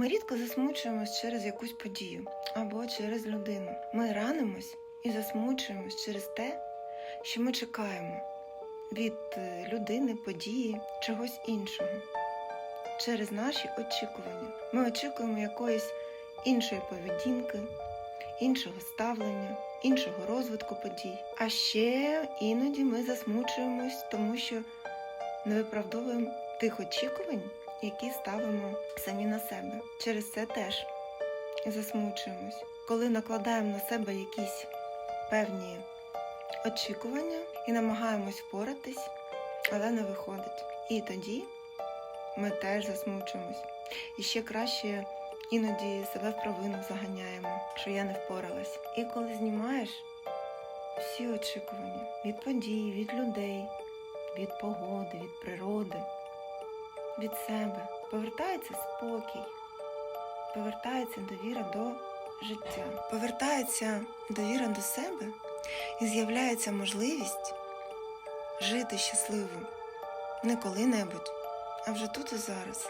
Ми рідко засмучуємось через якусь подію або через людину. Ми ранимось і засмучуємось через те, що ми чекаємо від е, людини, події, чогось іншого. Через наші очікування. Ми очікуємо якоїсь іншої поведінки, іншого ставлення, іншого розвитку подій. А ще іноді ми засмучуємось, тому що не виправдовуємо тих очікувань, які ставимо самі на себе. Через це теж засмучуємось. Коли накладаємо на себе якісь певні очікування і намагаємось впоратись, але не виходить. І тоді ми теж засмучуємось. І ще краще іноді себе в провину заганяємо, що я не впоралась. І коли знімаєш всі очікування від подій, від людей, від погоди, від природи, від себе, повертається спокій, повертається довіра до життя, повертається довіра до себе і з'являється можливість жити щасливо не коли-небудь, а вже тут і зараз.